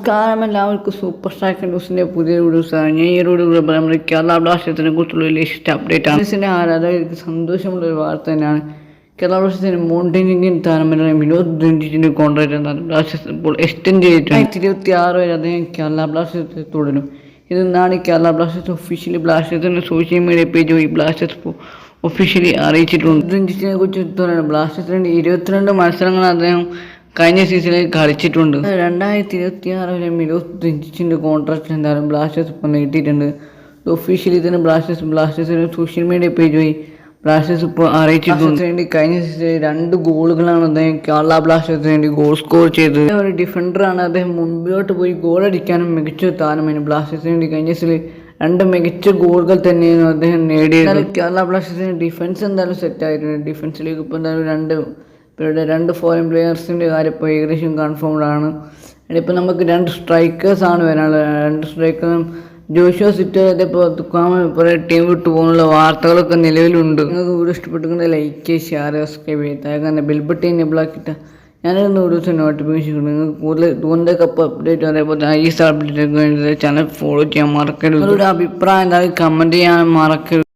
നമസ്കാരം എല്ലാവർക്കും super stack ന്യൂസിന്റെ പുതിയ വീഡിയോസാണ് ഞാൻ ഈ ഒരു വീഡിയോ നമ്മുടെ കേരള ബ്ലാസ്റ്റേഴ്സിനെ കുറിച്ചുള്ള ലേറ്റസ്റ്റ് അപ്ഡേറ്റ് ആണ്. ന്യൂസിന്റെ ആരാധകർക്ക് സന്തോഷമുള്ള ഒരു വാർത്ത തന്നെയാണ്. കേരള ബ്ലാസ്റ്റേഴ്സിന്റെ മോണ്ടിനിയൻ താരമായ വിനോദ് രഞ്ജിത്തിന്റെ കോൺട്രാക്ട് എന്താണ് ബ്ലാസ്റ്റേഴ്സ് ഇപ്പോൾ എക്സ്റ്റെൻഡ് ചെയ്തിട്ടുണ്ട് ഇരുപത്തി ആറ് വരെ അദ്ദേഹം കേരള ബ്ലാസ്റ്റേഴ്സ് തുടരും. ഇതെന്നാണ് കേരള ബ്ലാസ്റ്റേഴ്സ് ഒഫീഷ്യലി ബ്ലാസ്റ്റേഴ്സിന്റെ സോഷ്യൽ മീഡിയ പേജ് വഴി ബ്ലാസ്റ്റേഴ്സ് ഒഫീഷ്യലി അറിയിച്ചിട്ടുണ്ട്? രഞ്ജിത്തിനെ കുറിച്ച് പറയുന്നത് ബ്ലാസ്റ്റേഴ്സിന്റെ ഇരുപത്തിരണ്ട് മത്സരങ്ങൾ അദ്ദേഹം കഴിഞ്ഞ സീസണിൽ കളിച്ചിട്ടുണ്ട്. രണ്ടായിരത്തി ഇരുപത്തി ആറ് വരെ മിലോസ് രഞ്ജിച്ചിന്റെ കോൺട്രാക്ട് എന്തായാലും ബ്ലാസ്റ്റേഴ്സ് ഇപ്പോൾ നീട്ടിയിട്ടുണ്ട്. ഒഫീഷ്യലി തന്നെ ബ്ലാസ്റ്റേഴ്സ് ബ്ലാസ്റ്റേഴ്സിന് സോഷ്യൽ മീഡിയ പേജ് വഴി ബ്ലാസ്റ്റേഴ്സ് ഇപ്പോൾ അറിയിച്ചിട്ടുണ്ട്. വേണ്ടി കഴിഞ്ഞ സീസണിൽ രണ്ട് ഗോളുകളാണ് അദ്ദേഹം കേരള ബ്ലാസ്റ്റേഴ്സിന് വേണ്ടി ഗോൾ സ്കോർ ചെയ്തത്. ഒരു ഡിഫൻഡറാണ് അദ്ദേഹം മുമ്പിലോട്ട് പോയി ഗോൾ അടിക്കാനും മികച്ച താരമാണ് ബ്ലാസ്റ്റേഴ്സിന് വേണ്ടി കഴിഞ്ഞ സീസണിൽ രണ്ട് മികച്ച ഗോളുകൾ തന്നെയാണ് അദ്ദേഹം നേടിയത്. കേരള ബ്ലാസ്റ്റേഴ്സിന് ഡിഫൻസ് എന്തായാലും സെറ്റ് ആയിട്ടുണ്ട്. ഡിഫൻസിലേക്ക് ഇപ്പോൾ എന്തായാലും രണ്ട് ഇവരുടെ രണ്ട് ഫോറിൻ പ്ലെയേഴ്സിന്റെ കാര്യം ഇപ്പോൾ ഏകദേശം കൺഫേംഡ് ആണ്. ഇപ്പോൾ നമുക്ക് രണ്ട് സ്ട്രൈക്കേഴ്സ് ആണ് വരാനുള്ളത്. രണ്ട് സ്ട്രൈക്കറും ജോഷോ സിറ്റോ ഇപ്പോൾ തുക്കാമ കുറേ ടീം വിട്ടു പോകുന്നുള്ള വാർത്തകളൊക്കെ നിലവിലുണ്ട്. നിങ്ങൾക്ക് വീഡിയോ ഇഷ്ടപ്പെട്ടിട്ടുണ്ടെങ്കിൽ ലൈക്ക് ഷെയർ സബ്സ്ക്രൈബ് ചെയ്ത് താഴെ തന്നെ നിബിളാക്കിയിട്ട് ഞാനിരുന്ന വീഡിയോസ് നോട്ടിഫിക്കേഷൻ നിങ്ങൾക്ക് കൂടുതൽ ദൂരന്റെ കപ്പ് അപ്ഡേറ്റ് അതേപോലെ ഈ അപ്ഡേറ്റ് ഒക്കെ ചാനൽ ഫോളോ ചെയ്യാൻ മറക്കരുത്. നിങ്ങളുടെ അഭിപ്രായം എന്തായാലും കമന്റ് ചെയ്യാൻ മറക്കരുത്.